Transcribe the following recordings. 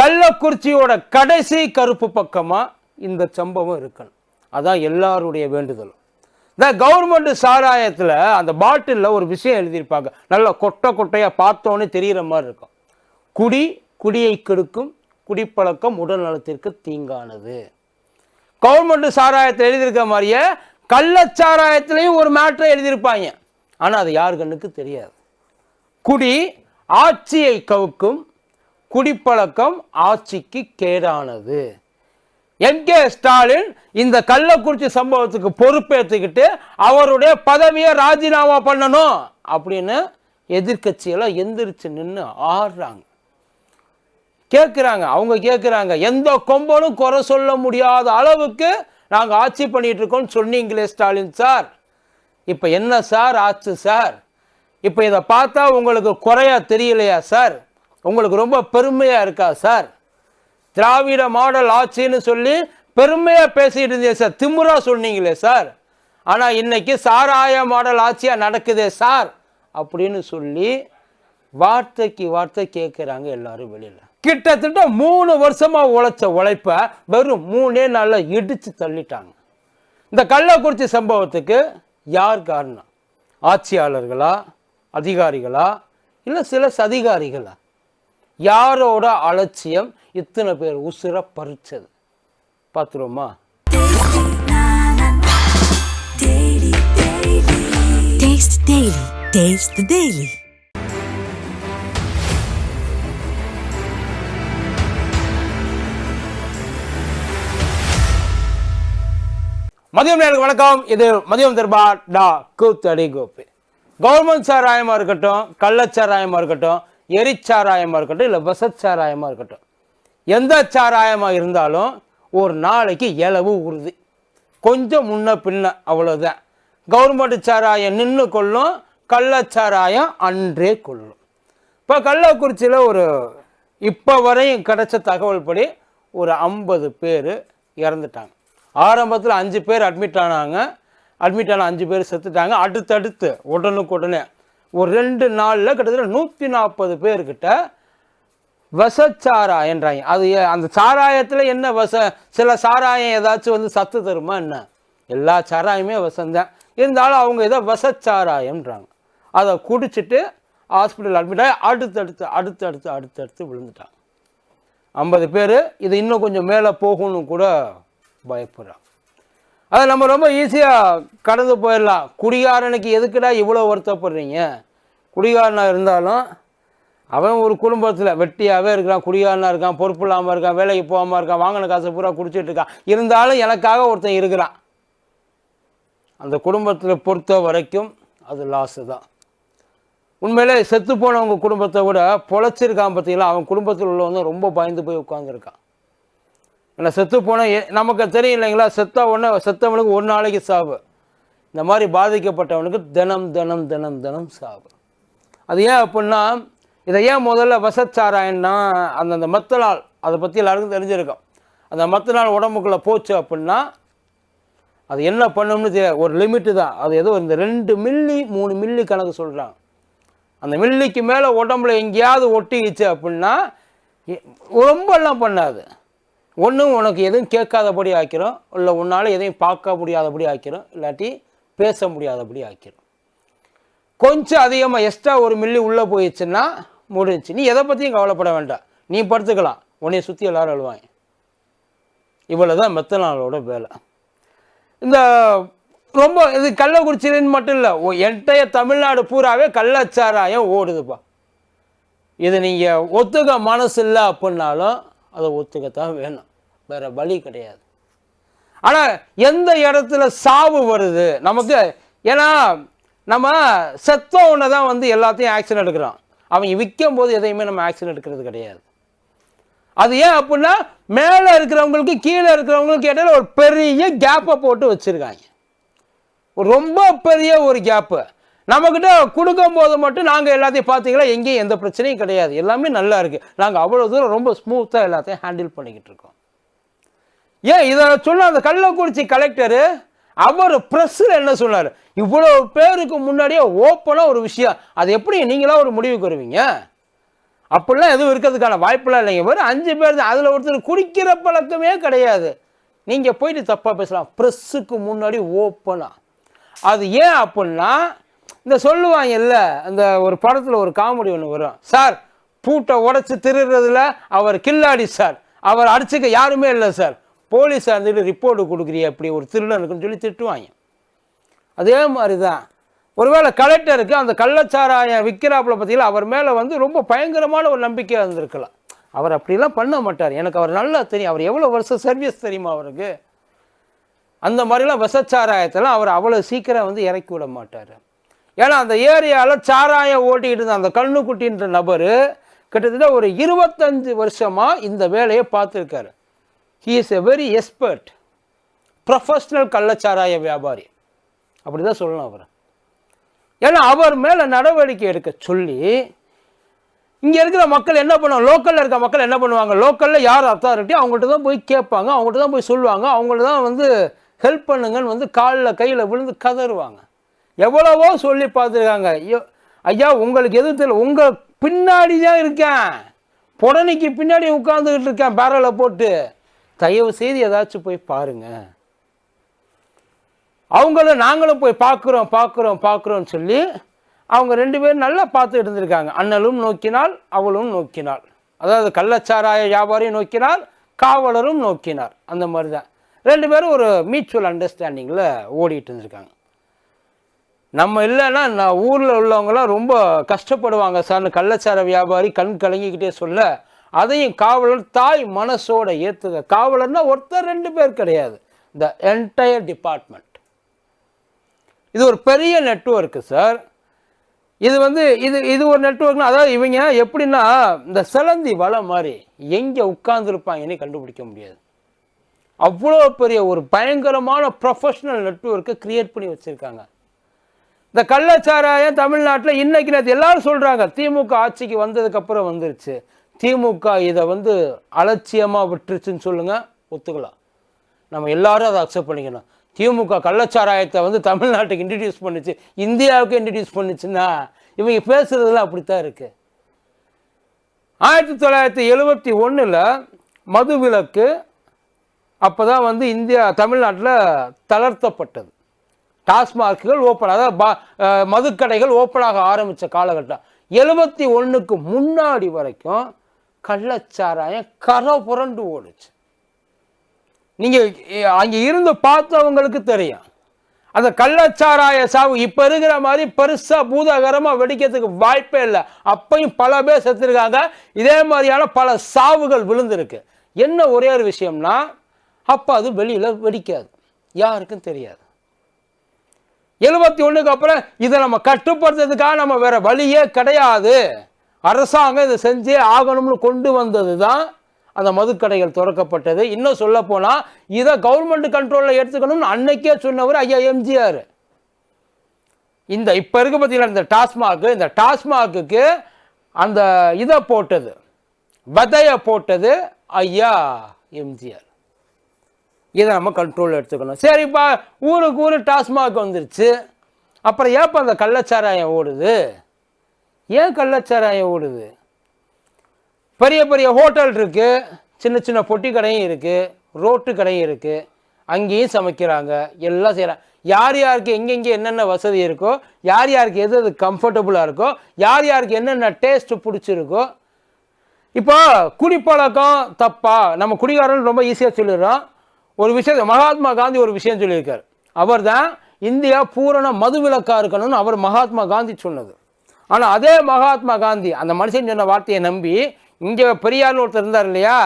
கள்ளக்குறிச்சியோட கடைசி கருப்பு பக்கமாக இந்த சம்பவம் இருக்கணும். அதான் எல்லாருடைய வேண்டுதலும். இந்த கவர்மெண்ட் சாராயத்தில் அந்த பாட்டிலில் ஒரு விஷயம் எழுதியிருப்பாங்க. நல்லா கொட்டை கொட்டையாக பார்த்தோன்னே தெரிகிற மாதிரி இருக்கும். குடி குடியை கெடுக்கும் குடிப்பழக்கம் உடல் நலத்திற்கு தீங்கானது. கவர்மெண்ட் சாராயத்தில் எழுதியிருக்க மாதிரியே கள்ளச்சாராயத்திலையும் ஒரு மேட்ரை எழுதியிருப்பாங்க. ஆனால் அது யார் கண்ணுக்கு தெரியாது. குடி ஆட்சியை கவுக்கும் குடிப்பழக்கம் ஆட்சிக்கு கேடானது. N K. ஸ்டாலின் இந்த கள்ளக்குறிச்சி சம்பவத்துக்கு பொறுப்பேற்றுக்கிட்டு அவருடைய பதவியை ராஜினாமா பண்ணணும் அப்படின்னு எதிர்க்கட்சியெல்லாம் எந்திரிச்சு நின்று ஆடுறாங்க கேட்குறாங்க அவங்க கேட்குறாங்க எந்த கொம்பனும் குறை சொல்ல முடியாத அளவுக்கு நாங்கள் ஆட்சி பண்ணிகிட்டு இருக்கோம்னு சொன்னீங்களே ஸ்டாலின் சார். இப்போ என்ன சார் ஆச்சு சார்? இப்போ இதை பார்த்தா உங்களுக்கு குறையா தெரியலையா சார்? உங்களுக்கு ரொம்ப பெருமையாக இருக்கா சார் திராவிட மாடல் ஆட்சின்னு சொல்லி பெருமையாக பேசிகிட்டு இருந்தீங்க சார் திமுறா சொன்னீங்களே சார் ஆனால் இன்னைக்கு சாராய மாடல் ஆட்சியாக நடக்குதே சார் அப்படின்னு சொல்லி வார்த்தைக்கு வார்த்தை கேட்குறாங்க எல்லாரும் வெளியில். கிட்டத்தட்ட மூணு வருஷமாக உழைச்ச உழைப்பை வெறும் மூணே நாளில் இடித்து தள்ளிட்டாங்க. இந்த கள்ளக்குறிச்சி சம்பவத்துக்கு யார் காரணம்? ஆட்சியாளர்களா? அதிகாரிகளா? இல்லை சில சதிகாரிகளா? யாரோட அலட்சியம் இத்தனை பேர் உசுர பறிச்சது? பார்த்துருவோமா. மதியம் நேருக்கு வணக்கம். இது மதியம் தர்பா டா கூத்தடி கோப்பி கவர்மெண்ட் சாராயமாக இருக்கட்டும் கள்ளச்சாராயமாக இருக்கட்டும் எரிச்சாராயமாக இருக்கட்டும் இல்லை வசச்சாராயமாக இருக்கட்டும். எந்த சாராயமாக இருந்தாலும் ஒரு நாளைக்கு இலவு உறுதி. கொஞ்சம் முன்ன பின்ன அவ்வளோதான் கவர்மெண்ட் சாராயம் நின்று கொள்ளும் கள்ளச்சாராயம் அன்றே கொள்ளும். இப்போ கள்ளக்குறிச்சியில் ஒரு இப்போ வரையும் கிடைச்ச தகவல் படி ஒரு ஐம்பது பேர் இறந்துட்டாங்க. ஆரம்பத்தில் அஞ்சு பேர் அட்மிட் ஆனாங்க. அட்மிட் ஆன அஞ்சு பேர் செத்துட்டாங்க. அடுத்தடுத்து உடனுக்குடனே ஒரு ரெண்டு நாளில் கிட்டத்தட்ட நூற்றி நாற்பது பேர்கிட்ட விஷச்சாராயன்றாங்க அது அந்த சாராயத்தில் என்ன வச சில சாராயம் ஏதாச்சும் வந்து சத்து தருமா என்ன? எல்லா சாராயமே வசந்தான் இருந்தாலும் அவங்க ஏதோ வசச்சாராயம்ன்றாங்க. அதை குடிச்சிட்டு ஹாஸ்பிட்டல் அட்மிட் ஆகி அடுத்தடுத்து அடுத்தடுத்து அடுத்தடுத்து விழுந்துட்டாங்க. ஐம்பது பேர் இது இன்னும் கொஞ்சம் மேலே போகணும் கூட பயப்படுறாங்க. அதை நம்ம ரொம்ப ஈஸியாக கடந்து போயிடலாம். குடிகாரனுக்கு எதுக்குடா இவ்வளோ வருத்தப்படுறீங்க? குடிகாரனாக இருந்தாலும் அவன் ஒரு குடும்பத்தில் வெட்டியாகவே இருக்கான் குடிகாரனாக இருக்கான் பொறுப்பு இல்லாமல் இருக்கான் வேலைக்கு போகாமல் இருக்கான் வாங்கின காசை பூரா குடிச்சிட்டு இருக்கான். இருந்தாலும் எனக்காக ஒருத்தன் இருக்கிறான். அந்த குடும்பத்தில் பொறுத்த வரைக்கும் அது லாஸு தான். உண்மையிலே செத்து போனவங்க குடும்பத்தை விட பொழைச்சிருக்கான் பார்த்தீங்களா? அவன் குடும்பத்தில் உள்ளவங்க ரொம்ப பயந்து போய் உட்காந்துருக்கான் ஏன்னா செத்து போனால் நமக்கு தெரியும் இல்லைங்களா? செத்தா ஒன்று செத்தவனுக்கு ஒரு நாளைக்கு சாவு. இந்த மாதிரி பாதிக்கப்பட்டவனுக்கு தினம் தினம் தினம் தினம் சாவு. அது ஏன் அப்படின்னா இதை ஏன் முதல்ல வசச்சாராயன்னா அந்தந்த மத்த நாள் அதை பற்றி எல்லாருக்கும் தெரிஞ்சிருக்கோம். அந்த மத்த நாள் உடம்புக்குள்ளே போச்சு அப்படின்னா அது என்ன பண்ணும்னு தெரியாது ஒரு லிமிட்டு தான். அது ஏதோ இந்த ரெண்டு மில்லி மூணு மில்லி கணக்கு சொல்கிறாங்க அந்த மில்லிக்கு மேலே உடம்புல எங்கேயாவது ஒட்டிக்கிச்சு அப்படின்னா ரொம்பலாம் பண்ணாது. ஒன்றும் உனக்கு எதுவும் கேட்காதபடி ஆக்கிறோம் இல்லை உன்னால் எதையும் பார்க்க முடியாதபடி ஆக்கிறோம் இல்லாட்டி பேச முடியாதபடி ஆக்கிறோம் கொஞ்சம் அதிகமாக எக்ஸ்ட்ரா ஒரு மில்லி உள்ளே போயிடுச்சுன்னா முடிஞ்சுச்சு. நீ எதை பற்றியும் கவலைப்பட வேண்டாம். நீ படுத்துக்கலாம். உன்னை சுற்றி எல்லாரும் அழுவாங்க. இவ்வளோ தான் மெத்தனாலோட வேலை. இந்த ரொம்ப இது கள்ளக்குறிச்சின்னு மட்டும் இல்லை என்டைய தமிழ்நாடு பூராவே கள்ளச்சாராயம் ஓடுதுப்பா. இது நீங்கள் ஒத்துக்க மனசு இல்லை அப்படின்னாலும் அதை ஒத்துக்கத்தான் வேணும். வேறு வழி கிடையாது. ஆனால் எந்த இடத்துல சாவு வருது? நமக்கு ஏன்னா நம்ம செத்தவனை தான் வந்து எல்லாத்தையும் ஆக்ஷன் எடுக்கிறோம் அவங்க விற்கும் போது எதையுமே நம்ம ஆக்ஷன் எடுக்கிறது கிடையாது. அது ஏன் அப்படின்னா மேலே இருக்கிறவங்களுக்கு கீழே இருக்கிறவங்களுக்கு இடையில ஒரு பெரிய கேப்பை போட்டு வச்சுருக்காங்க. ரொம்ப பெரிய ஒரு கேப்பு நம்மக்கிட்ட கொடுக்கும் போது மட்டும் நாங்கள் எல்லாத்தையும் பார்த்தீங்களா? எங்கேயும் எந்த பிரச்சனையும் கிடையாது. எல்லாமே நல்லா இருக்குது நாங்கள் அவ்வளோ தூரம் ரொம்ப ஸ்மூத்தாக எல்லாத்தையும் ஹேண்டில் பண்ணிக்கிட்டு இருக்கோம். ஏன் இதை சொன்ன அந்த கள்ளக்குறிச்சி கலெக்டரு அவர் ப்ரெஸ்ஸில் என்ன சொன்னார்? இவ்வளோ பேருக்கு முன்னாடியே ஓப்பனாக ஒரு விஷயம். அது எப்படி நீங்களாக ஒரு முடிவுக்கு வருவீங்க அப்படிலாம் எதுவும் இருக்கிறதுக்கான வாய்ப்பெல்லாம் இல்லைங்க. வெறும் அஞ்சு பேர் தான். அதில் ஒருத்தர் குடிக்கிற பழக்கமே கிடையாது. நீங்கள் போயிட்டு தப்பாக பேசலாம். ப்ரெஸ்ஸுக்கு முன்னாடி ஓப்பனாக அது ஏன் அப்படின்னா இந்த சொல்லுவாங்க இல்லை அந்த ஒரு படத்தில் ஒரு காமெடி ஒன்று வரும். சார் பூட்டை உடச்சி திருடுறதுல அவர் கில்லாடி சார். அவர் அடிச்சுக்க யாருமே இல்லை சார். போலீஸ் இருந்துட்டு ரிப்போர்ட் கொடுக்குறிய அப்படி ஒரு திருடனுக்குன்னு சொல்லி திட்டுவாங்க. அதே மாதிரி தான் ஒருவேளை கலெக்டருக்கு அந்த கள்ளச்சாராயம் விற்கிறாப்புல பார்த்தீங்களா அவர் மேலே வந்து ரொம்ப பயங்கரமான ஒரு நம்பிக்கை இருந்திருக்கலாம். அவர் அப்படிலாம் பண்ண மாட்டார். எனக்கு அவர் நல்லா தெரியும். அவர் எவ்வளோ வருஷம் சர்வீஸ் தெரியுமா அவருக்கு? அந்த மாதிரிலாம் விஷச்சாராயத்தெல்லாம் அவர் அவ்வளோ சீக்கிரம் வந்து இறக்கி விட மாட்டார். ஏன்னா அந்த ஏரியாவில் சாராயம் ஓட்டிக்கிட்டு இருந்த அந்த கண்ணுக்குட்டின்ற நபர் கிட்டத்தட்ட ஒரு இருபத்தஞ்சு வருஷமாக இந்த வேலையை பார்த்துருக்காரு. He is a very expert professional கள்ளச்சாராய வியாபாரி. அப்படி தான் சொல்லணும் அவர். ஏன்னா அவர் மேலே நடவடிக்கை எடுக்க சொல்லி இங்கே இருக்கிற மக்கள் என்ன பண்ணுவாங்க? லோக்கலில் இருக்க மக்கள் என்ன பண்ணுவாங்க? லோக்கலில் யார் அத்தாரிட்டி அவங்கள்ட்ட தான் போய் கேட்பாங்க. அவங்கள்ட்ட தான் போய் சொல்லுவாங்க. அவங்கள்ட்ட தான் வந்து ஹெல்ப் பண்ணுங்கன்னு வந்து காலில் கையில் விழுந்து கதறுவாங்க. எவ்வளவோ சொல்லி பார்த்துருக்காங்க. ஐயோ ஐயா உங்களுக்கு எதுவும் தெரியல. உங்கள் பின்னாடி தான் இருக்கேன். புடனைக்கு பின்னாடி உட்காந்துக்கிட்டு இருக்கேன். பேரலை போட்டு. தயவு செய்து ஏதாச்சும் போய் பாருங்கள் அவங்களும் நாங்களும் போய் பார்க்குறோம் பார்க்குறோம் பார்க்குறோம்னு சொல்லி அவங்க ரெண்டு பேரும் நல்லா பார்த்துட்டு இருந்திருக்காங்க. அண்ணலும் நோக்கினால் அவளும் நோக்கினாள் அதாவது கள்ளச்சாராய வியாபாரியும் நோக்கினார் காவலரும் நோக்கினார் அந்த மாதிரி தான் ரெண்டு பேரும் ஒரு மியூச்சுவல் அண்டர்ஸ்டாண்டிங்கில் ஓடிட்டு இருந்திருக்காங்க. நம்ம இல்லைன்னா நான் ஊரில் உள்ளவங்களாம் ரொம்ப கஷ்டப்படுவாங்க. சார்னு கள்ளச்சார வியாபாரி கண் கலங்கிக்கிட்டே சொல்ல அதையும் காவலர் தாய் மனசோட ஏற்றுக காவலர்னா ஒருத்தர் ரெண்டு பேர் கிடையாது. த என்டையர் டிபார்ட்மெண்ட் இது ஒரு பெரிய நெட்ஒர்க்கு சார் இது வந்து இது இது ஒரு நெட்ஒர்க்னா அதாவது இவங்க எப்படின்னா இந்த சிலந்தி வலை மாதிரி எங்கே உட்கார்ந்துருப்பாங்கன்னு கண்டுபிடிக்க முடியாது. அவ்வளோ பெரிய ஒரு பயங்கரமான ப்ரொஃபஷ்னல் நெட்ஒர்க்கை க்ரியேட் பண்ணி வச்சுருக்காங்க. இந்த கள்ளச்சாராயம் தமிழ்நாட்டில் இன்னைக்கு நேற்று எல்லாரும் சொல்கிறாங்க திமுக ஆட்சிக்கு வந்ததுக்கப்புறம் வந்துருச்சு. திமுக இதை வந்து அலட்சியமாக விட்டுருச்சுன்னு சொல்லுங்கள் ஒத்துக்கலாம். நம்ம எல்லாரும் அதை அக்செப்ட் பண்ணிக்கணும். திமுக கள்ளச்சாராயத்தை வந்து தமிழ்நாட்டுக்கு இன்ட்ரடியூஸ் பண்ணுச்சு இந்தியாவுக்கு இன்ட்ரடியூஸ் பண்ணுச்சுன்னா இவங்க பேசுறதுல அப்படித்தான் இருக்குது ஆயிரத்தி தொள்ளாயிரத்தி எழுபத்தி ஒன்றில் மதுவிலக்கு அப்போ தான் வந்து இந்தியா தமிழ்நாட்டில் தளர்த்தப்பட்டது. டாஸ்மார்க்குகள் ஓப்பன் அதாவது பா மதுக்கடைகள் ஓப்பனாக ஆரம்பித்த காலகட்டம். எழுபத்தி ஒன்றுக்கு முன்னாடி வரைக்கும் கள்ளச்சாராயம் கரை புரண்டு ஓடுச்சு. நீங்கள் அங்கே இருந்து பார்த்தவங்களுக்கு தெரியும். அந்த கள்ளச்சாராய சாவு இப்போ இருக்கிற மாதிரி பெருசாக பூதாகரமாக வெடிக்கிறதுக்கு வாய்ப்பே இல்லை. அப்பையும் பல பேர் செத்துருக்காங்க. இதே மாதிரியான பல சாவுகள் விழுந்திருக்கு. என்ன ஒரே ஒரு விஷயம்னா அப்போ அது வெளியில் வெடிக்காது. யாருக்கும் தெரியாது. எழுபத்தி ஒன்றுக்கு அப்புறம் இதை நம்ம கட்டுப்படுத்துறதுக்காக நம்ம வேற வழியே கிடையாது. அரசாங்கம் இதை செஞ்சே ஆகணும்னு கொண்டு வந்தது தான் அந்த மதுக்கடைகள் திறக்கப்பட்டது. இன்னும் சொல்ல போனால் இதை கவர்மெண்ட் கண்ட்ரோலில் எடுத்துக்கணும்னு அன்னைக்கே சொன்னவர் ஐயா எம்ஜிஆர். இந்த இப்போ இருக்க பார்த்தீங்கன்னா இந்த டாஸ்மாக்கு இந்த டாஸ்மாக்குக்கு அந்த இதை போட்டது. விதையை போட்டது ஐயா எம்ஜிஆர். இதை நம்ம கண்ட்ரோலில் எடுத்துக்கணும். சரிப்பா ஊருக்கு ஊர் டாஸ்மாக் வந்துருச்சு. அப்புறம் ஏப்பா அந்த கள்ளச்சாராயம் ஓடுது? ஏன் கள்ளச்சாராயம் ஓடுது? பெரிய பெரிய ஹோட்டல் இருக்குது சின்ன சின்ன பொட்டி கடையும் இருக்குது ரோட்டு கடையும் இருக்குது அங்கேயும் சமைக்கிறாங்க எல்லாம் செய்கிறாங்க யார் யாருக்கு எங்கெங்கே என்னென்ன வசதி இருக்கோ யார் யாருக்கு எது எது கம்ஃபர்டபுளாக இருக்கோ யார் யாருக்கு என்னென்ன டேஸ்ட்டு பிடிச்சிருக்கோ இப்போ குடிப்பழக்கம் தப்பா நம்ம குடிகாரன் ரொம்ப ஈஸியாக சொல்லிடுறோம் ஒரு விஷயம் மகாத்மா காந்தி ஒரு விஷயம் சொல்லியிருக்கார். அவர் தான் இந்தியா பூரண மதுவிலக்காக இருக்கணும்னு அவர் மகாத்மா காந்தி சொன்னது. ஆனால் அதே மகாத்மா காந்தி அந்த மனுஷன் சொன்ன வார்த்தையை நம்பி இங்கே பெரியார்னு ஒருத்தர் இருந்தார் இல்லையா?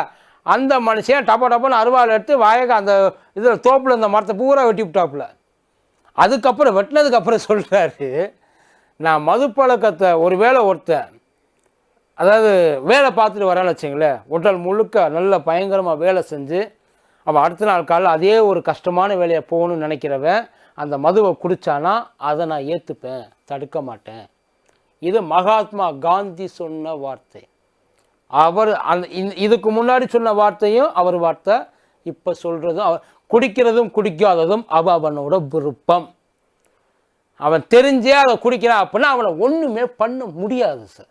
அந்த மனுஷன் டப்ப டப்பன்னு அருவாள் எடுத்து வாயக அந்த இதில் தோப்பில் இந்த மரத்தை பூரா வெட்டி விட்டாப்புல. அதுக்கப்புறம் வெட்டினதுக்கப்புறம் சொல்கிறாரு நான் மது பழக்கத்தை ஒரு வேளை ஒருத்தன் அதாவது வேலை பார்த்துட்டு வரான்னு வச்சுங்களேன் உடல் முழுக்க நல்ல பயங்கரமாக வேலை செஞ்சு அவன் அடுத்த நாள் காலையில் அதே ஒரு கஷ்டமான வேலையை போகணும்னு நினைக்கிறவன் அந்த மதுவை குடித்தானா அதை நான் ஏற்றுப்பேன் தடுக்க மாட்டேன். இது மகாத்மா காந்தி சொன்ன வார்த்தை. அவர் அந்த இதுக்கு முன்னாடி சொன்ன வார்த்தையும் அவர் வார்த்தை இப்போ சொல்கிறதும் அவர் குடிக்கிறதும் குடிக்காததும் அவ அவனோட விருப்பம். அவன் தெரிஞ்சே அதை குடிக்கிறான் அப்படின்னா அவனை ஒன்றுமே பண்ண முடியாது சார்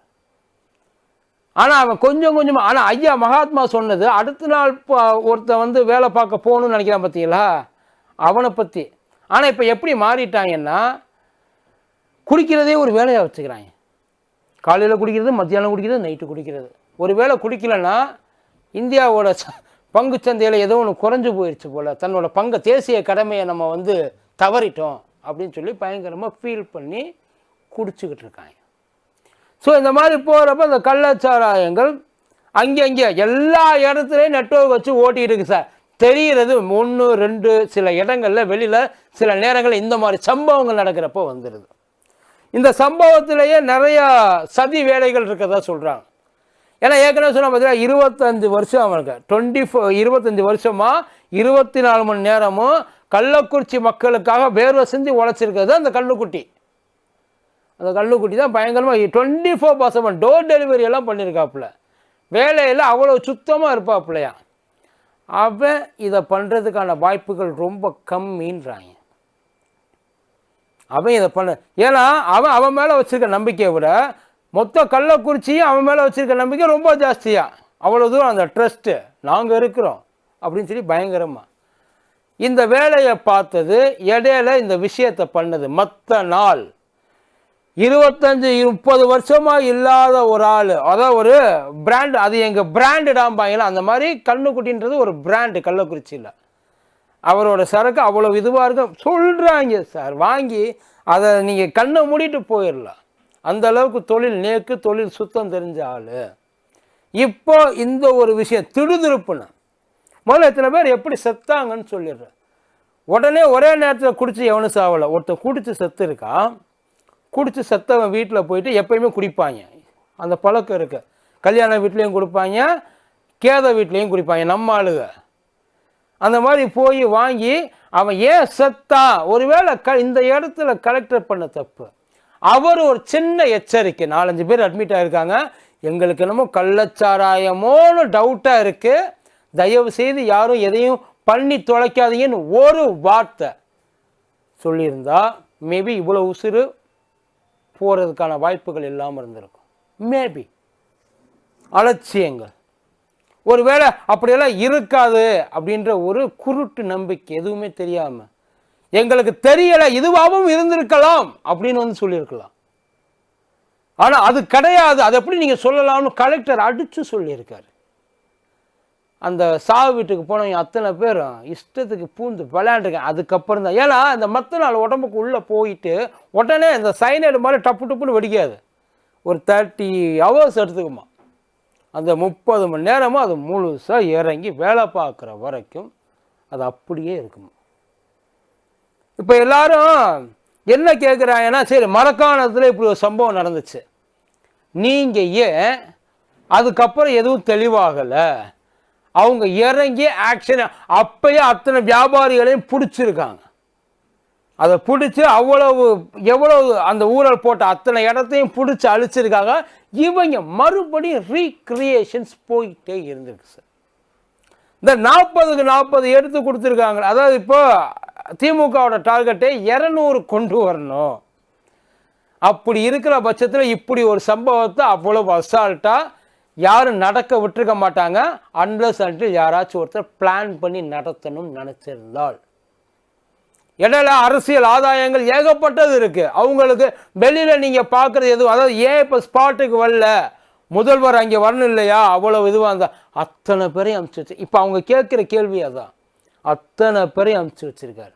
ஆனால் அவன் கொஞ்சம் கொஞ்சமாக ஆனால் ஐயா மகாத்மா சொன்னது அடுத்த நாள் ப- ஒருத்தன் வந்து வேலை பார்க்க போகணும்னு நினைக்கிறான் பார்த்தீங்களா அவனை பற்றி ஆனால் இப்போ எப்படி மாறிட்டாங்கன்னா குடிக்கிறதே ஒரு வேலையாக வச்சுக்கிறாங்க. காலையில் குடிக்கிறது மத்தியானம் குடிக்கிறது நைட்டு குடிக்கிறது. ஒரு வேளை குடிக்கலன்னா இந்தியாவோட ச- சந்தையில் ஏதோ ஒன்று குறைஞ்சு போயிடுச்சு போல். தன்னோட பங்கை தேசிய கடமையை நம்ம வந்து தவறிட்டோம் அப்படின்னு சொல்லி பயங்கரமாக ஃபீல் பண்ணி குடிச்சுக்கிட்டு இருக்காங்க. ஸோ இந்த மாதிரி போகிறப்ப இந்த கள்ளச்சாராயங்கள் அங்கே அங்கே எல்லா இடத்துலையும் நெட்ஒர்க் வச்சு ஓட்டிகிட்டு இருக்கு சார் தெரிகிறது ஒன்று ரெண்டு சில இடங்களில் வெளியில் சில நேரங்களில் இந்த மாதிரி சம்பவங்கள் நடக்கிறப்போ வந்துடுது இந்த சம்பவத்திலேயே நிறையா சதி வேலைகள் இருக்கிறதா சொல்கிறாங்க ஏன்னா ஏற்கனவே சொன்னால் பார்த்தீங்கன்னா இருபத்தஞ்சு வருஷம் அவனுக்கு. டுவெண்ட்டி ஃபோ இருபத்தஞ்சி வருஷமாக இருபத்தி நாலு மணி நேரமும் கள்ளக்குறிச்சி மக்களுக்காக வேர்வை செஞ்சு உழைச்சிருக்கிறது அந்த கல்லுக்குட்டி அந்த கல்லுக்குட்டி தான் பயங்கரமாக twenty four bar door delivery எல்லாம் பண்ணியிருக்காப்புல வேலையில் அவ்வளோ சுத்தமாக இருப்பாப்புலையா. அவன் இதை பண்ணுறதுக்கான வாய்ப்புகள் ரொம்ப கம்மின்றாங்க. அவன் இதை பண்ண ஏன்னா அவன் அவன் மேலே வச்சுருக்க நம்பிக்கையை விட மொத்த கள்ளக்குறிச்சியும் அவன் மேலே வச்சுருக்க நம்பிக்கை ரொம்ப ஜாஸ்தியாக அவ்வளோ தூரம் அந்த ட்ரஸ்ட்டு நாங்கள் இருக்கிறோம் அப்படின்னு சொல்லி பயங்கரமாக இந்த வேலையை பார்த்தது இடையில இந்த விஷயத்தை பண்ணது மற்ற நாள். இருபத்தஞ்சு முப்பது வருஷமாக இல்லாத ஒரு ஆள் அதான் ஒரு பிராண்ட் அது எங்கள் பிராண்டுடாம்பாங்களா அந்த மாதிரி கண்ணுக்குட்டின்றது ஒரு பிராண்டு கள்ளக்குறிச்சியில் அவரோட சரக்கு அவ்வளோ இதுவாக இருக்கும். சொல்கிறாங்க சார். வாங்கி அதை நீங்கள் கண்ணை மூடிட்டு போயிடலாம் அந்த அளவுக்கு தொழில் நேக்கு தொழில் சுத்தம் தெரிஞ்ச ஆள். இப்போ இந்த ஒரு விஷயம் திடுதிருப்புன்னு முதல்ல இத்தனை பேர் எப்படி செத்தாங்கன்னு சொல்லிடுறேன். உடனே ஒரே நேரத்தில் குடித்து எவனும் சாவலை. ஒருத்தன் குடித்து செத்து இருக்கான் குடித்து செத்தவன் வீட்டில் போயிட்டு எப்பயுமே குடிப்பாங்க. அந்த பழக்கம் இருக்குது கல்யாண வீட்லேயும் கொடுப்பாங்க கேத வீட்லேயும் குடிப்பாங்க. நம்ம ஆளுங்க. அந்த மாதிரி போய் வாங்கி அவன் ஏன் செத்தா? ஒருவேளை க இந்த இடத்துல கலெக்டர் பண்ண தப்பு. அவர் ஒரு சின்ன எச்சரிக்கை. நாலஞ்சு பேர் அட்மிட் ஆகிருக்காங்க எங்களுக்கு என்னமோ கள்ளச்சாராயமோன்னு டவுட்டாக இருக்குது தயவு செய்து யாரும் எதையும் பண்ணி தொலைக்காதீங்கன்னு ஒரு வார்த்தை சொல்லியிருந்தா மேபி இவ்வளோ உசுறு போகிறதுக்கான வாய்ப்புகள் இல்லாமல் இருந்திருக்கும். மேபி அலட்சியங்கள். ஒருவேளை அப்படியெல்லாம் இருக்காது அப்படின்ற ஒரு குருட்டு நம்பிக்கை எதுவுமே தெரியாமல் எங்களுக்கு தெரியலை இதுவாகவும் இருந்திருக்கலாம் அப்படின்னு வந்து சொல்லியிருக்கலாம். ஆனால் அது கிடையாது. அது எப்படி நீங்கள் சொல்லலாம்னு கலெக்டர் அடித்து சொல்லியிருக்காரு. அந்த சாவு வீட்டுக்கு போனவங்க அத்தனை பேரும் இஷ்டத்துக்கு பூந்து விளையாண்டுருக்கேன் அதுக்கப்புறம் தான். ஏன்னா இந்த மற்ற நாள் உடம்புக்கு உள்ளே போயிட்டு உடனே இந்த சைனைடு மாதிரி டப்பு டப்புன்னு வெடிக்காது. ஒரு தேர்ட்டி ஹவர்ஸ் எடுத்துக்குமா. அந்த முப்பது மணி நேரமும் அது முழுசாக இறங்கி வேலை பார்க்குற வரைக்கும் அது அப்படியே இருக்கும். இப்போ எல்லாரும் என்ன கேட்குறாங்கன்னா சரி மரக்காணத்தில் இப்படி ஒரு சம்பவம் நடந்துச்சு. நீங்கள் ஏன் அதுக்கப்புறம் எதுவும் தெளிவாகலை? அவங்க இறங்கி ஆக்ஷன் அப்பயே அத்தனை வியாபாரிகளையும் பிடிச்சிருக்காங்க. அதை பிடிச்சி அவ்வளவு எவ்வளவு அந்த ஊழல் போட்ட அத்தனை இடத்தையும் பிடிச்சி அழிச்சிருக்காங்க. இவங்க மறுபடியும் ரீக்ரியேஷன்ஸ் போயிட்டே இருந்திருக்கு சார் இந்த நாற்பதுக்கு நாற்பது எடுத்து கொடுத்துருக்காங்க. அதாவது இப்போ திமுகவோட டார்கெட்டை இரநூறு கொண்டு வரணும். அப்படி இருக்கிற பட்சத்தில் இப்படி ஒரு சம்பவத்தை அவ்வளவு அசால்ட்டாக யாரும் நடக்க விட்டுருக்க மாட்டாங்க. அன்லஸ் அன்றில் யாராச்சும் ஒருத்தர் பிளான் பண்ணி நடத்தணும்னு நினச்சிருந்தால். இடையில அரசியல் ஆதாயங்கள் ஏகப்பட்டது இருக்கு. அவங்களுக்கு வெளியில நீங்க பார்க்குறது எதுவும் அதாவது ஏன் இப்போ ஸ்பாட்டுக்கு வரல? முதல்வர் அங்கே வரணும் இல்லையா? அவ்வளவு இதுவாக இருந்தா அத்தனை பேரையும் அமுச்சு வச்சு இப்போ அவங்க கேட்குற கேள்வி அதான். அத்தனை பேரையும் அமுச்சு வச்சிருக்காரு.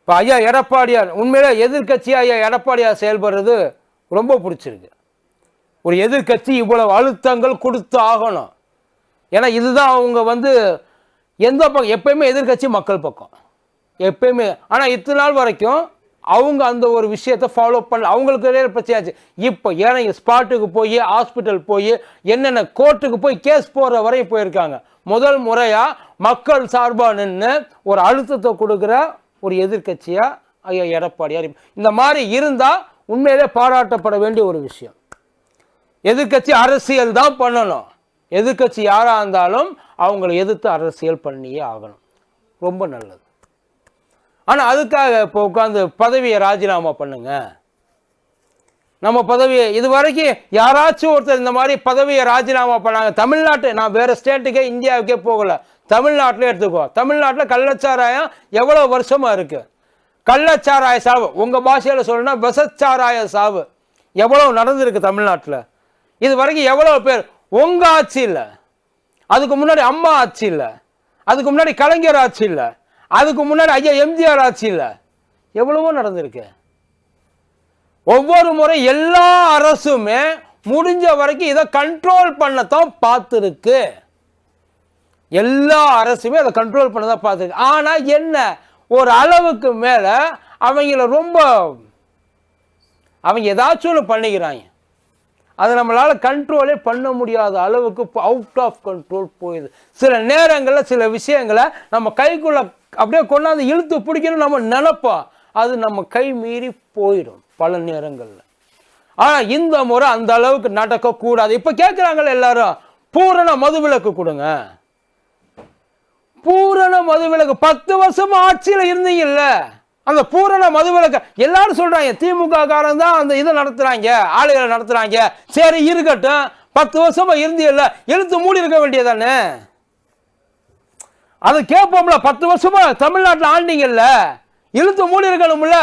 இப்போ ஐயா எடப்பாடியார் உண்மையிலே எதிர்கட்சியாக ஐயா எடப்பாடியார் செயல்படுறது ரொம்ப பிடிச்சிருக்கு. ஒரு எதிர்க்கட்சி இவ்வளவு அழுத்தங்கள் கொடுத்து ஆகணும். ஏன்னா இதுதான் அவங்க வந்து எந்த பக்கம் எப்பயுமே எதிர்க்கட்சி மக்கள் பக்கம். எப்பயுமே. ஆனால் இத்தனை நாள் வரைக்கும் அவங்க அந்த ஒரு விஷயத்தை ஃபாலோ பண்ணல. அவங்களுக்கு இடையில பிரச்சனையாச்சு இப்போ ஏன்னா ஸ்பாட்டுக்கு போய் ஹாஸ்பிட்டல் போய் என்னென்ன கோர்ட்டுக்கு போய் கேஸ் போடுற வரையும் போயிருக்காங்க. முதல் முறையாக மக்கள் சார்பாக நின்று ஒரு அழுத்தத்தை கொடுக்குற ஒரு எதிர்க்கட்சியாக ஐயா எடப்பாடியார் இந்த மாதிரி இருந்தால் உண்மையிலே பாராட்டப்பட வேண்டிய ஒரு விஷயம். எதிர்க்கட்சி அரசியல் தான் பண்ணணும். எதிர்க்கட்சி யாராக இருந்தாலும் அவங்கள எதிர்த்து அரசியல் பண்ணியே ஆகணும். ரொம்ப நல்லது. ஆனால் அதுக்காக இப்போ உட்காந்து பதவியை ராஜினாமா பண்ணுங்க. நம்ம பதவியை இது வரைக்கும் யாராச்சும் ஒருத்தர் இந்த மாதிரி பதவியை ராஜினாமா பண்ணாங்க. தமிழ்நாட்டு நான் வேறு ஸ்டேட்டுக்கே இந்தியாவுக்கே போகல. தமிழ்நாட்டிலே எடுத்துக்கோ. தமிழ்நாட்டில் கள்ளச்சாராயம் எவ்வளோ வருஷமாக இருக்குது கள்ளச்சாராய சாவு உங்கள் பாஷையில் சொல்லணும்னா விசச்சாராய சாவு. எவ்வளோ நடந்திருக்கு தமிழ்நாட்டில்? இது வரைக்கும் எவ்வளோ பேர்? உங்கள் ஆட்சி இல்லை. அதுக்கு முன்னாடி அம்மா ஆட்சி இல்லை. அதுக்கு முன்னாடி கலைஞர் ஆட்சி இல்லை. அதுக்கு முன்னாடி ஐயா எம்ஜிஆர் ஆட்சியில் எவ்வளவோ நடந்திருக்கு. ஒவ்வொரு முறை எல்லா அரசுமே முடிஞ்ச வரைக்கும் இதை கண்ட்ரோல் பண்ணத்தான் பார்த்துருக்கு. எல்லா அரசுமே அதை கண்ட்ரோல் பண்ண தான் பார்த்துருக்கு. ஆனால் என்ன? ஒரு அளவுக்கு மேலே அவங்கள ரொம்ப அவங்க ஏதாச்சும் ஒன்று பண்ணிக்கிறாங்க. அதை நம்மளால் கண்ட்ரோலே பண்ண முடியாத அளவுக்கு அவுட் ஆஃப் கண்ட்ரோல் போயிடுது சில நேரங்களில் சில விஷயங்களை நம்ம கைக்குள்ள அப்படியே கொண்டாந்து இழுத்து பிடிக்கணும் நம்ம நினைப்போம் அது நம்ம கை மீறி போயிடும் பல நேரங்களில். ஆனால் இந்த முறை அந்த அளவுக்கு நடக்கக்கூடாது. இப்போ கேட்குறாங்களே எல்லாரும் பூரண மதுவிலக்கு கொடுங்க. பூரண மதுவிலக்கு பத்து வருஷமா ஆட்சியில் இருந்தீங்கல்ல அந்த பூரண மதுவிலக்கு எல்லாரும் சொல்கிறாங்க திமுக காரன் தான் அந்த இதை நடத்துகிறாங்க ஆளுகளை நடத்துகிறாங்க சரி இருக்கட்டும் பத்து வருஷமாக இருந்தீங்க இல்லை எழுத்து மூடி இருக்க வேண்டியதானே அது கேட்போம்ல பத்து வருஷமா தமிழ்நாட்டில் ஆண்டிங்கல்ல இழுத்து மூடி இருக்கணும்ல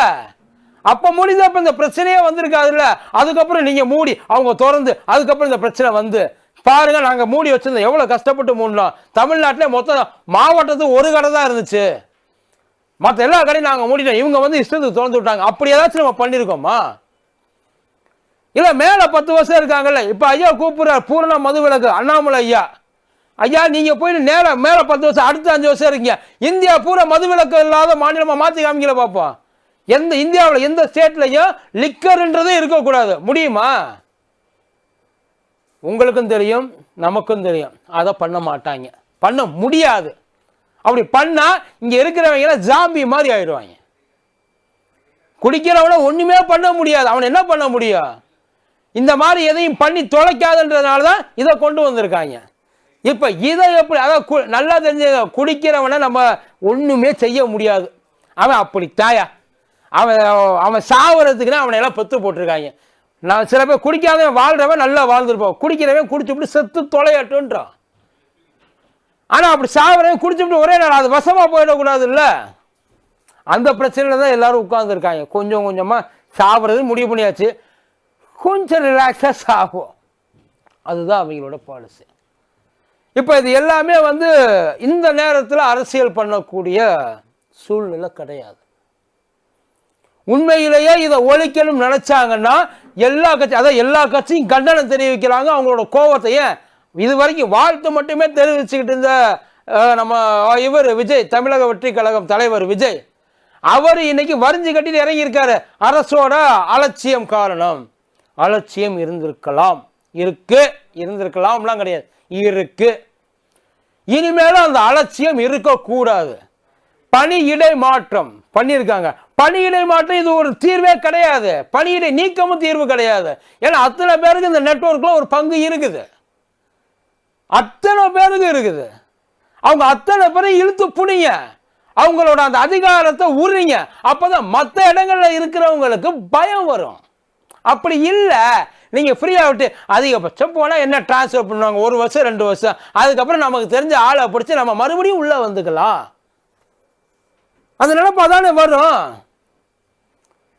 அப்ப மூடிதான் இப்போ இந்த பிரச்சனையே வந்திருக்காதுல்ல? அதுக்கப்புறம் நீங்க மூடி அவங்க திறந்து அதுக்கப்புறம் இந்த பிரச்சனை வந்து. பாருங்க நாங்க மூடி வச்சிருந்தோம். எவ்வளவு கஷ்டப்பட்டு மூடினோம். தமிழ்நாட்டிலே மொத்தம் மாவட்டத்துக்கு ஒரு கடை தான் இருந்துச்சு. மற்ற எல்லா கடையும் நாங்க மூடிட்டோம். இவங்க வந்து இஷ்டத்துக்கு திறந்து விட்டாங்க. அப்படி ஏதாச்சும் நம்ம பண்ணியிருக்கோமா? இல்ல மேல பத்து வருஷம் இருக்காங்கல்ல. இப்ப ஐயா கூப்பிடுறார். பூரண மதுவிலக்கு அண்ணாமலை ஐயா. ஐயா நீங்கள் போய் நேராக மேலே பத்து வருஷம் அடுத்த அஞ்சு வருஷம் இருக்கீங்க இந்தியா பூரா மதுவிலக்கு இல்லாத மாநிலமாக மாற்றி காமிக்கல பார்ப்போம் எந்த இந்தியாவில் எந்த ஸ்டேட்லையும் லிக்கர்ன்றதே இருக்கக்கூடாது. முடியுமா? உங்களுக்கும் தெரியும் நமக்கும் தெரியும். அதை பண்ண மாட்டாங்க. பண்ண முடியாது. அப்படி பண்ணால் இங்கே இருக்கிறவங்க ஜாம்பி மாதிரி ஆயிடுவாங்க. குடிக்கிறவனை ஒன்றுமே பண்ண முடியாது. அவன் என்ன பண்ண முடியும்? இந்த மாதிரி எதையும் பண்ணி தொலைக்காதுன்றதுனால தான் இதை கொண்டு வந்திருக்காங்க. இப்போ இதை எப்படி அதான் கு- நல்லா தெரிஞ்ச குடிக்கிறவனை நம்ம ஒண்ணுமே செய்ய முடியாது. அவன் அப்படி தாயா. அவன் அவன் சாவறதுக்குன்னா அவனை எல்லாம் பெத்து போட்டிருக்காங்க. நான் சில பேர் குடிக்காதவன் வாழ்றவன் நல்லா வாழ்ந்துருப்போம் குடிக்கிறவன் குடிச்சுட்டு செத்து தொலையட்டுன்றான். ஆனால் அப்படி சாவறவன் குடிச்சுட்டு ஒரே நாள் அது வசமா போயிடக்கூடாதுல்ல? அந்த பிரச்சனையில் தான் எல்லாரும் உட்காந்துருக்காங்க கொஞ்சம் கொஞ்சமாக சாப்பிட்றது முடிவு பண்ணியாச்சு. கொஞ்சம் ரிலாக்ஸாக சாகும் அதுதான் அவங்களோட பாலிசி இப்போ இது எல்லாமே வந்து இந்த நேரத்தில் அரசியல் பண்ணக்கூடிய சூழ்நிலை கிடையாது. உண்மையிலேயே இதை ஒழிக்கணும் நினைச்சாங்கன்னா எல்லா கட்சி அதான் எல்லா கட்சியும் கண்டனம் தெரிவிக்கிறாங்க. அவங்களோட கோவத்தை ஏன்? இது வரைக்கும் வாழ்த்து மட்டுமே தெரிவிச்சுக்கிட்டு இருந்த நம்ம இவர் விஜய் தமிழக வெற்றி கழகம் தலைவர் விஜய். அவர் இன்னைக்கு வரிஞ்சு கட்டிட்டு இறங்கியிருக்காரு. அரசோட அலட்சியம் காரணம். அலட்சியம் இருந்திருக்கலாம். இருக்கு. இருந்திருக்கலாம்லாம் கிடையாது. இருக்கு. இனிமேலும் அந்த அலட்சியம் இருக்கக்கூடாது. பணியிடை மாற்றம் பண்ணியிருக்காங்க. பணியிடை மாற்றம் இது ஒரு தீர்வே கிடையாது. பணியிடை நீக்கமும் தீர்வு கிடையாது. ஏன்னா அத்தனை பேருக்கு இந்த நெட்ஒர்க்கில் ஒரு பங்கு இருக்குது. அத்தனை பேருக்கு இருக்குது. அவங்க அத்தனை பேரை இழுத்து புனிங்க. அவங்களோட அந்த அதிகாரத்தை உறிங்க அப்போதான் மற்ற இடங்களில் இருக்கிறவங்களுக்கு பயம் வரும். அப்படி இல்லை. நீங்கள் ஃப்ரீயாக விட்டு அதிகபட்சம் போனால் என்ன டிரான்ஸ்ஃபர் பண்ணுவாங்க? ஒரு வருஷம் ரெண்டு வருஷம். அதுக்கப்புறம் நமக்கு தெரிஞ்ச ஆளை பிடிச்சி நம்ம மறுபடியும் உள்ளே வந்துக்கலாம். அந்த நினைப்பா தானே வரும்.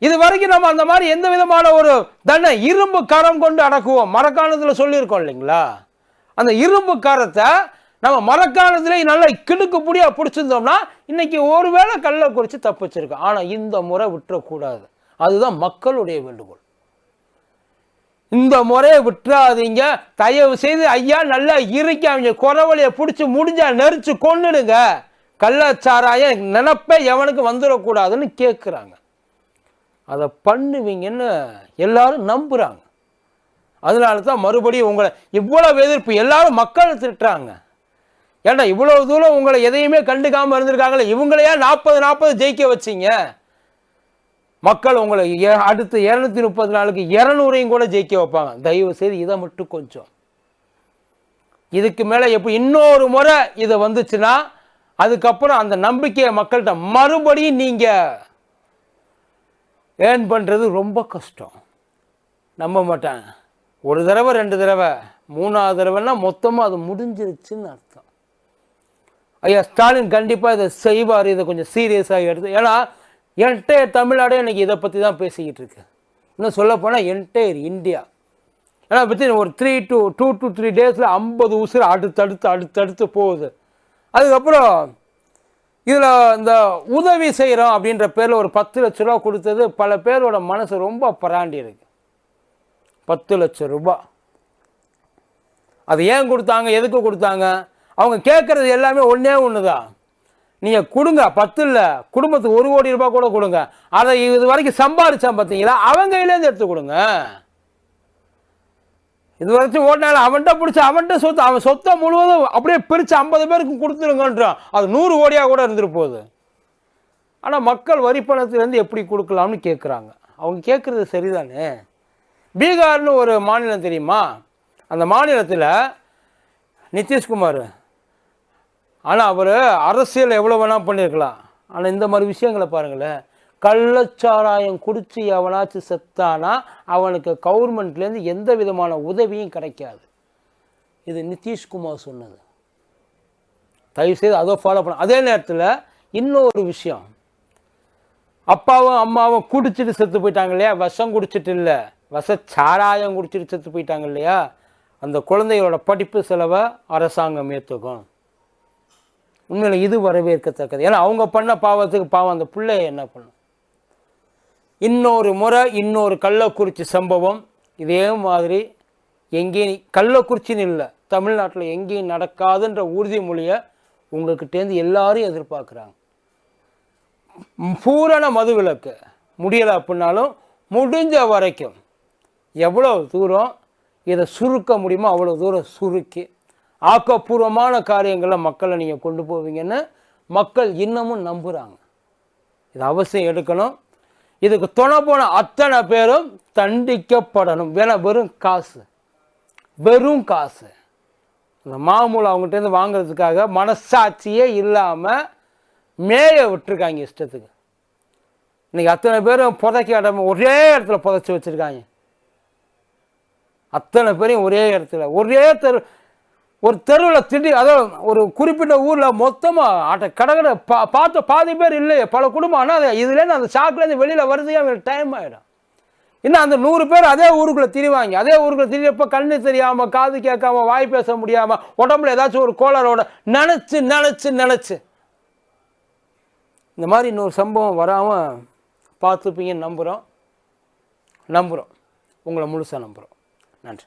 இது வரைக்கும் நம்ம அந்த மாதிரி எந்த விதமான ஒரு தண்டனை இரும்பு கரம் கொண்டு அடக்குவோம்? மரக்காலத்தில் சொல்லியிருக்கோம் இல்லைங்களா? அந்த இரும்பு கரத்தை நம்ம மரக்காலத்திலே நல்லா கிடுக்கு பிடிச்சிருந்தோம்னா இன்னைக்கு ஒருவேளை கல்லை குறித்து தப்பிச்சிருக்கோம். ஆனால் இந்த முறை விட்டுறக்கூடாது. அதுதான் மக்களுடைய வேண்டுகோள். இந்த முறையை விட்டுறாதீங்க. தயவு செய்து ஐயா நல்லா இறுக்கி அவங்க குறவழியை பிடிச்சி முடிஞ்சா நெரிச்சு கொன்னுடுங்க. கள்ளச்சாராயம் நினப்பே எவனுக்கு வந்துடக்கூடாதுன்னு கேட்குறாங்க அதை பண்ணுவீங்கன்னு எல்லாரும் நம்புகிறாங்க அதனால தான் மறுபடியும் உங்களை இவ்வளவு எதிர்ப்பு எல்லாரும் மக்கள் திட்டுறாங்க. ஏன்னா இவ்வளோ தூரம் உங்களை எதையுமே கண்டுக்காமல் இருந்திருக்காங்களே? இவங்களையா நாற்பது நாற்பது ஜெயிக்க வச்சீங்க? மக்கள் உங்களை அடுத்த அடுத்து இருநூத்தி முப்பது நாளுக்கு இரநூறையும் கூட ஜெயிக்க வைப்பாங்க. தயவு செய்து இதை மட்டும் கொஞ்சம். இதுக்கு மேலே எப்போ இன்னொரு முறை இதை வந்துச்சுன்னா அதுக்கப்புறம் அந்த நம்பிக்கையை மக்கள்கிட்ட மறுபடியும் நீங்கள் ஏர்ன் பண்ணுறது ரொம்ப கஷ்டம். நம்ப மாட்டாங்க ஒரு தடவை ரெண்டு தடவை மூணாவது தடவைன்னா மொத்தமாக அது முடிஞ்சிருச்சுன்னு அர்த்தம். ஐயா ஸ்டாலின் கண்டிப்பாக இதை செய்வார். இதை கொஞ்சம் சீரியஸாக எடுத்து ஏன்னா என்டையர் தமிழ்நாடே இன்றைக்கி இதை பற்றி தான் பேசிக்கிட்டு இருக்கு. இன்னும் சொல்லப்போனால் என்டையர் இந்தியா ஏன்னா பற்றி ஒரு three two two to three டேஸில் ஐம்பது உசுறு அடுத்தடுத்து அடுத்தடுத்து போகுது. அதுக்கப்புறம் இதில் இந்த உதவி செய்கிறோம் அப்படின்ற பேரில் ஒரு பத்து லட்ச ரூபா கொடுத்தது பல பேரோட மனசு ரொம்ப பராண்டி இருக்கு. பத்து லட்சம் ரூபா. அது ஏன் கொடுத்தாங்க? எதுக்கு கொடுத்தாங்க? அவங்க கேட்குறது எல்லாமே ஒன்றே ஒன்று தான் நீங்கள் கொடுங்க பத்து இல்லை குடும்பத்துக்கு ஒரு கோடி ரூபாய் கூட கொடுங்க. அதை இது வரைக்கும் சம்பாரிச்சான் பார்த்தீங்களா அவன் கையிலேருந்து எடுத்து கொடுங்க. இது வரைக்கும் ஓட்டினால அவன்கிட்ட பிடிச்சி அவன்கிட்ட சொத்து அவன் சொத்தை முழுவதும் அப்படியே பிரித்து ஐம்பது பேருக்கு கொடுத்துருங்கன்றான். அது நூறு கோடியாக கூட இருந்துட்டு போகுது. ஆனால் மக்கள் வரி பணத்துலேருந்து எப்படி கொடுக்கலாம்னு கேட்குறாங்க அவங்க கேட்குறது சரிதானே? பீகார்னு ஒரு மாநிலம் தெரியுமா? அந்த மாநிலத்தில் நிதிஷ்குமார் ஆனால் அவர் அரசியல் எவ்வளோ வேணால் பண்ணியிருக்கலாம் ஆனால் இந்த மாதிரி விஷயங்களை பாருங்களேன். கள்ளச்சாராயம் குடித்து எவனாச்சும் செத்தானா அவனுக்கு கவர்மெண்ட்லேருந்து எந்த விதமான உதவியும் கிடைக்காது. இது நிதிஷ்குமார் சொன்னது. தயவுசெய்து அதை ஃபாலோ பண்ண. அதே நேரத்தில் இன்னொரு விஷயம். அப்பாவும் அம்மாவும் குடிச்சிட்டு செத்து போயிட்டாங்க இல்லையா? விஷம் குடிச்சிட்டு இல்லை. விஷ சாராயம் குடிச்சிட்டு செத்து போயிட்டாங்க இல்லையா? அந்த குழந்தைகளோட படிப்பு செலவை அரசாங்கம் ஏற்றுக்கும் உண்மையில் இது வரவேற்கத்தக்கது. ஏன்னா அவங்க பண்ண பாவத்துக்கு பாவம் அந்த பிள்ளைய என்ன பண்ணும்? இன்னொரு முறை இன்னொரு கள்ளக்குறிச்சி சம்பவம் இதே மாதிரி எங்கேயும் கள்ளக்குறிச்சின்னு இல்லை தமிழ்நாட்டில் எங்கேயும் நடக்காதுன்ற உறுதிமொழியை உங்கள்கிட்டேருந்து எல்லாரும் எதிர்பார்க்குறாங்க. பூரண மதுவிலக்கு முடியலை அப்படின்னாலும் முடிஞ்ச வரைக்கும் எவ்வளோ தூரம் இதை சுருக்க முடியுமோ அவ்வளோ தூரம் சுருக்கி ஆக்கப்பூர்வமான காரியங்களை மக்களை நீங்கள் கொண்டு போவீங்கன்னு மக்கள் இன்னமும் நம்புகிறாங்க இது அவசியம் எடுக்கணும். இதுக்கு துணை போன அத்தனை பேரும் தண்டிக்கப்படணும். வேணா வெறும் காசு. வெறும் காசு. இந்த மாமூல் அவங்ககிட்டேருந்து வாங்குறதுக்காக மனசாட்சியே இல்லாமல் மேய விட்டுருக்காங்க இஷ்டத்துக்கு. இன்றைக்கி அத்தனை பேரும் புதைக்க இடம் ஒரே இடத்துல புதைச்சி வச்சுருக்காங்க. அத்தனை பேரையும் ஒரே இடத்துல ஒரே தெரு ஒரு தெருவில் திடீ அதாவது ஒரு குறிப்பிட்ட ஊரில் மொத்தமாக ஆட்ட கடகட பா பார்த்த பாதி பேர் இல்லையே பல குடும்பம் ஆனால் அது இதுலேருந்து அந்த ஷாக்லேருந்து வெளியில் வருது அவங்களுக்கு டைம் ஆகிடும் இன்னும் அந்த நூறு பேர் அதே ஊருக்குள்ளே திரிவாங்க அதே ஊருக்குள்ளே திரியப்போ கண்ணு தெரியாமல் காது கேட்காம வாய் பேச முடியாமல் உடம்புல ஏதாச்சும் ஒரு கோளரோட நினச்சி நினச்சி நினச்சி. இந்த மாதிரி இன்னொரு சம்பவம் வராமல் பார்த்துப்பீங்கன்னு நம்புகிறோம் நம்புகிறோம் உங்களை முழுசாக நம்புகிறோம் நன்றி.